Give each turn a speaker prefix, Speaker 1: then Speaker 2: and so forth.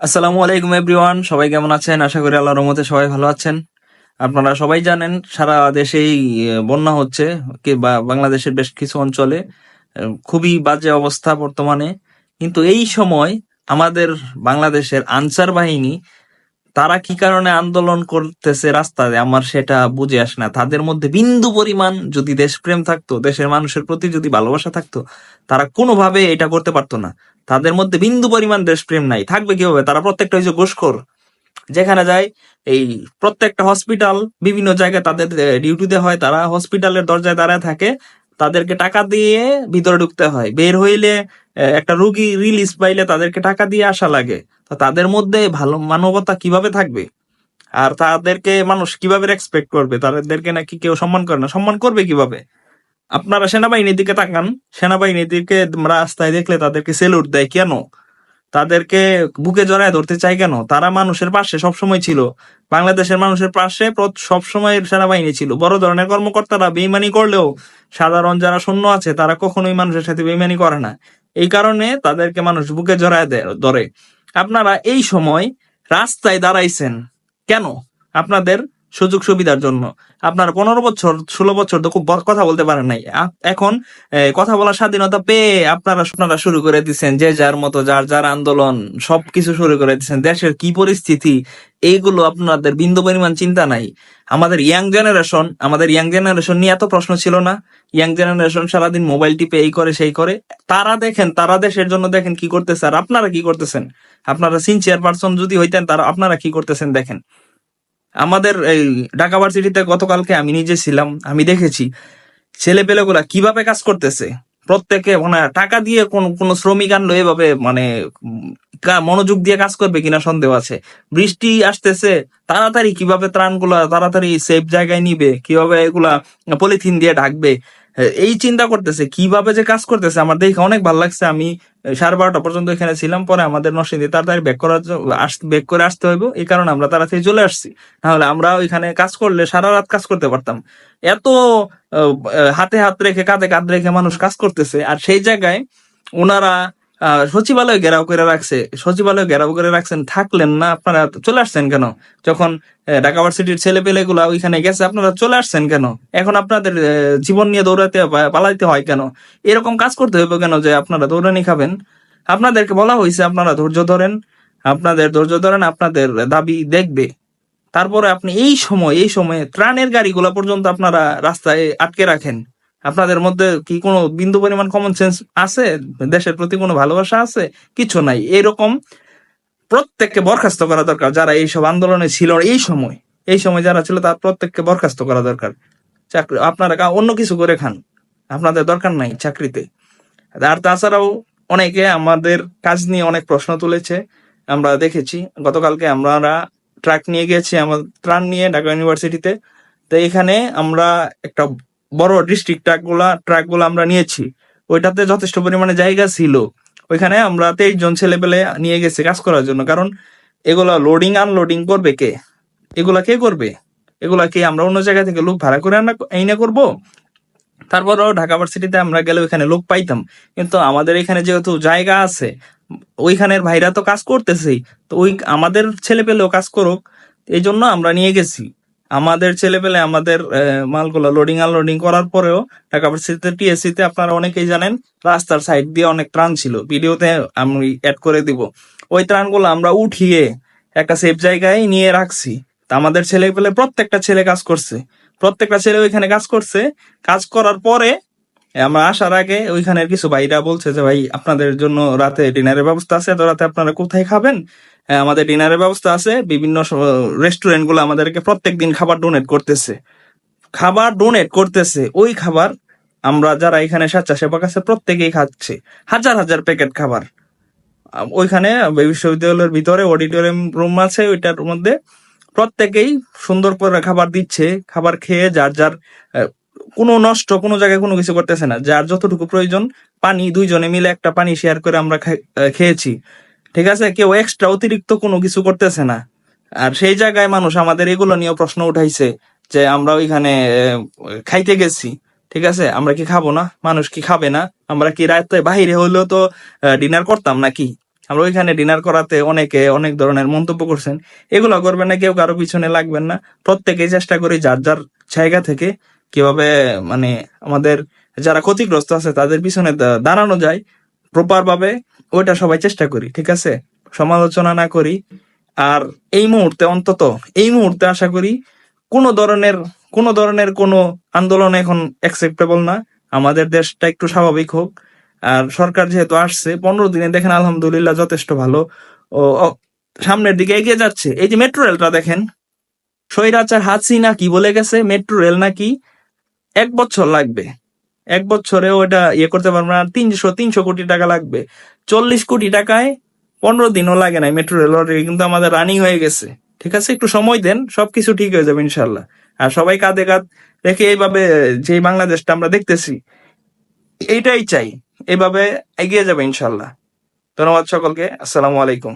Speaker 1: আসসালামু আলাইকুম এভরিওয়ান সবাই কেমন আছেন? আশা করি আল্লাহর রহমতে সবাই ভালো আছেন। আপনারা সবাই জানেন, সারা দেশেই বন্যা হচ্ছে বা বাংলাদেশের বেশ কিছু অঞ্চলে খুবই বাজে অবস্থা বর্তমানে। কিন্তু এই সময় আমাদের বাংলাদেশের আনসার বাহিনী তারা কি কারণে আন্দোলন করতেছে রাস্তায় আমার সেটা বুঝে আসে না। তাদের মধ্যে বিন্দু পরিমাণ যদি দেশপ্রেম থাকতো, দেশের মানুষের প্রতি যদি ভালোবাসা থাকতো, তারা কোনোভাবে এটা করতে পারতো না। তাদের মধ্যে বিন্দু পরিমাণ দেশপ্রেম নাই। থাকবে কীভাবে? তারা প্রত্যেকটা হচ্ছে ঘুষখোর, যেখানে যায় এই প্রত্যেকটা হসপিটাল বিভিন্ন জায়গায় তাদের ডিউটিতে হয়। তারা হসপিটালের দরজায় দাঁড়ায় থাকে। তাদেরকে টাকা দিয়ে ভিতরে ঢুকতে হয়। বের হইলে একটা রুগী রিলিজ পাইলে তাদেরকে টাকা দিয়ে আসা লাগে। তাদের মধ্যে ভালো মানবতা কীভাবে থাকবে? আর তাদেরকে মানুষ কীভাবে রেসপেক্ট করবে? তাদেরকে নাকি কেউ সম্মান করে না। সম্মান করবে কীভাবে? আপনারা সেনাবাহিনীর দিকে তাকান। সেনাবাহিনীর দিকে রাস্তায় দেখলে তাদেরকে সেলুট দেয় কেন? তাদেরকে বুকে জড়ায় ধরতে চায় কেন? তারা মানুষের পাশে সবসময় ছিল। বাংলাদেশের মানুষের পাশে সবসময় সেনাবাহিনী ছিল। বড় ধরনের কর্মকর্তারা বেইমানি করলেও সাধারণ যারা শূন্য আছে, তারা কখনোই মানুষের সাথে বেমানি করে না। এই কারণে তাদেরকে মানুষ বুকে জড়ায় ধরে। আপনারা এই সময় রাস্তায় দাঁড়াইছেন কেন? আপনাদের সুযোগ সুবিধার জন্য। আপনার পনেরো বছর, ষোলো বছর তো খুব কথা বলতে পারেন নাই। এখন কথা বলার স্বাধীনতা পেয়ে আপনারা আপনারা শুরু করে দিচ্ছেন যে যার মতো, যার যার আন্দোলন, সবকিছু শুরু করে দিচ্ছেন দেশের কি পরিস্থিতি, এইগুলো আপনাদের বিন্দু পরিমাণ চিন্তা নাই। আমাদের ইয়াং জেনারেশন, আমাদের ইয়াং জেনারেশন নিয়ে এত প্রশ্ন ছিল না। ইয়াং জেনারেশন সারাদিন মোবাইল টিপে এই করে, সেই করে। তারা দেখেন, তারা দেশের জন্য দেখেন কি করতেছে আর আপনারা কি করতেছেন? আপনারা সিনসিয়ার পার্সন যদি হইতেন, তারা, আপনারা কি করতেছেন দেখেন? আমাদের এই ঢাকা ভার্সিটিতে গতকালকে আমি নিজে ছিলাম, আমি দেখেছি। ছেলে পেলেগুলা কীভাবে কাজ করতেছে? প্রত্যেকে মানে টাকা দিয়ে কোন কোন শ্রমিক আনলো এভাবে মানে মনোযোগ দিয়ে কাজ করবে কিনা সন্দেহ আছে। বৃষ্টি আসতেছে, তাড়াতাড়ি কীভাবে ত্রাণগুলা তাড়াতাড়ি সেফ জায়গায় নিবে, কীভাবে এগুলা পলিথিন দিয়ে ঢাকবে? এই চিন্তা করতেছে, কীভাবে যে কাজ করতেছে, আমার দেখে অনেক ভালো লাগছে। আমি সাড়ে বারোটা পর্যন্ত এখানে ছিলাম, পরে আমাদের নরসিংদী তাড়াতাড়ি ব্যাক করার ব্যাক করে আসতে হইব। এই কারণে আমরা তাড়াতাড়ি চলে আসছি। নাহলে আমরা ওইখানে কাজ করলে সারা রাত কাজ করতে পারতাম। এত হাতে হাত রেখে, কাঁধে কাঁধ রেখে মানুষ কাজ করতেছে, আর সেই জায়গায় ওনারা সচিবালয় ঘেরাও করে রাখছে। সচিবালয় ঘেরাও করে রাখছেন, থাকলেন না, আপনারা চলে আসছেন কেন? যখন ঢাকা ভার্সিটির ছেলে পেলে গুলা ওইখানে গেছে, আপনারা চলে আসছেন কেন? এখন আপনাদের জীবন নিয়ে দৌড়াতে পালাইতে হয় কেন? এরকম কাজ করতে হবে কেন যে আপনারা দৌড়ানি খাবেন? আপনাদেরকে বলা হয়েছে, আপনারা ধৈর্য ধরেন, আপনাদের ধৈর্য ধরেন, আপনাদের দাবি দেখবে। তারপরে আপনি এই সময়, এই সময়ে ত্রাণের গাড়িগুলো পর্যন্ত আপনারা রাস্তায় আটকে রাখেন। আপনাদের মধ্যে কি কোনো বিন্দু পরিমাণ কমন সেন্স আছে? দেশের প্রতি কোনো ভালোবাসা আছে? কিছু নাই। এরকম প্রত্যেককে বরখাস্ত করা দরকার। যারা এইসব আন্দোলনে ছিল, এই সময় এই সময় যারা ছিল, তার প্রত্যেককে বরখাস্ত করা দরকার। চাকরি, আপনারা অন্য কিছু করে খান। আপনাদের দরকার নাই চাকরিতে। আর তাছাড়াও অনেকে আমাদের কাজ নিয়ে অনেক প্রশ্ন তুলেছে। আমরা দেখেছি, গতকালকে আমরা ট্রাক নিয়ে গেছি, আমার ত্রাণ নিয়ে ঢাকা ইউনিভার্সিটিতে। তো এখানে আমরা একটা বড় ডিস্ট্রিক্ট ট্রাকগুলা ট্রাকগুলা আমরা নিয়েছি। ওইটাতে যথেষ্ট পরিমাণে জায়গা ছিল। ওইখানে আমরা তেইশ জন ছেলে পেলে নিয়ে গেছি কাজ করার জন্য। কারণ এগুলা লোডিং আনলোডিং করবে কে? এগুলা কে করবে? এগুলা কি আমরা অন্য জায়গা থেকে লোক ভাড়া করে আনা এইনা করব? তারপরও ঢাকা ভার্সিটিতে আমরা গেলে ওইখানে লোক পাইতাম। কিন্তু আমাদের এখানে যেহেতু জায়গা আছে, ওইখানের ভাইরা তো কাজ করতেছেই। তো ওই আমাদের ছেলে পেলেও কাজ করুক এই জন্য আমরা নিয়ে গেছি। আমাদের ছেলে পেলে আমাদের মালগুলো লোডিং আনলোডিং করার পরেও ঢাকা ভার্সিটিতে টিএসসি তে আপনারা অনেকেই জানেন, রাস্তার সাইড দিয়ে অনেক ত্রাণ ছিল। ভিডিওতে আমি অ্যাড করে দিব। ওই ত্রাণগুলো আমরা উঠিয়ে একটা সেফ জায়গায় নিয়ে রাখছি। তা আমাদের ছেলে পেলে প্রত্যেকটা ছেলে কাজ করছে। প্রত্যেকটা ছেলে ওইখানে কাজ করছে। কাজ করার পরে আমরা আসার আগে ওইখানের কিছু ভাইরা বলছে যে, ভাই, আপনাদের জন্য রাতে ডিনারের ব্যবস্থা আছে। তো রাতে আপনারা কোথায় খাবেন? আমাদের ডিনারের ব্যবস্থা আছে। বিভিন্ন রেস্টুরেন্টগুলো আমাদেরকে প্রত্যেক দিন খাবার ডোনেট করতেছে। খাবার ডোনেট করতেছে। ওই খাবার আমরা যারা এখানে স্বেচ্ছাসেবক আছে, প্রত্যেকেই খাচ্ছে। হাজার হাজার প্যাকেট খাবার। ওইখানে বিশ্ববিদ্যালয়ের ভিতরে অডিটোরিয়াম রুম আছে, ওইটার মধ্যে প্রত্যেকেই সুন্দর করে খাবার দিচ্ছে। খাবার খেয়ে যার যার কোনো নষ্ট কোনো জায়গায় কোনো কিছু করতেছে না। যার যতটুকু প্রয়োজন, পানি, দুইজনে মিলে একটা পানি শেয়ার করে আমরা খেয়েছি। ঠিক আছে? কেউ এক্সট্রা অতিরিক্ত কোনো কিছু করতেছে না। আর সেই জায়গায় মানুষ আমাদের এগুলো নিয়ে প্রশ্ন উঠাইছে যে, আমরা ওইখানে খাইতে গেছি, ঠিক আছে? আমরা কি খাব না? মানুষ কি খাবে না? আমরা কি রাতে বাহিরে হলেও তো ডিনার করতাম নাকি? আমরা ওইখানে ডিনার করাতে অনেকে অনেক ধরনের মন্তব্য করছেন। এগুলো করবেন না, কেউ কারও পিছনে লাগবেন না। প্রত্যেকেই চেষ্টা করি যার যার জায়গা থেকে কীভাবে মানে আমাদের যারা ক্ষতিগ্রস্ত আছে তাদের পিছনে দাঁড়ানো যায়। প্রপার ভাবে ওইটা সবাই চেষ্টা করি, ঠিক আছে? সমালোচনা না করি। আর এই মুহূর্তে অন্তত, এই মুহূর্তে আশা করি কোনো ধরনের কোনো ধরনের কোনো আন্দোলন এখন অ্যাকসেপ্টেবল না। আমাদের দেশটা একটু স্বাভাবিক হোক। আর সরকার যেহেতু আসছে, পনেরো দিনে দেখেন আলহামদুলিল্লাহ যথেষ্ট ভালো। ও সামনের দিকে এগিয়ে যাচ্ছে। এই যে মেট্রো রেলটা দেখেন, স্বৈরাচার হাসিনা কি বলে গেছে? মেট্রো রেল নাকি এক বছর লাগবে। এক বছরে ওটা ইয়ে করতে পারবে না। তিনশো তিনশো কোটি টাকা লাগবে। চল্লিশ কোটি টাকায় পনেরো দিনও লাগে না মেট্রো রেল কিন্তু আমাদের রানিং হয়ে গেছে। ঠিক আছে? একটু সময় দেন, সবকিছু ঠিক হয়ে যাবে ইনশাল্লাহ আর সবাই কাঁধে কাঁধ রেখে এইভাবে যে বাংলাদেশটা আমরা দেখতেছি, এইটাই চাই। এইভাবে এগিয়ে যাবে ইনশাল্লাহ ধন্যবাদ সকলকে। আসসালামু আলাইকুম।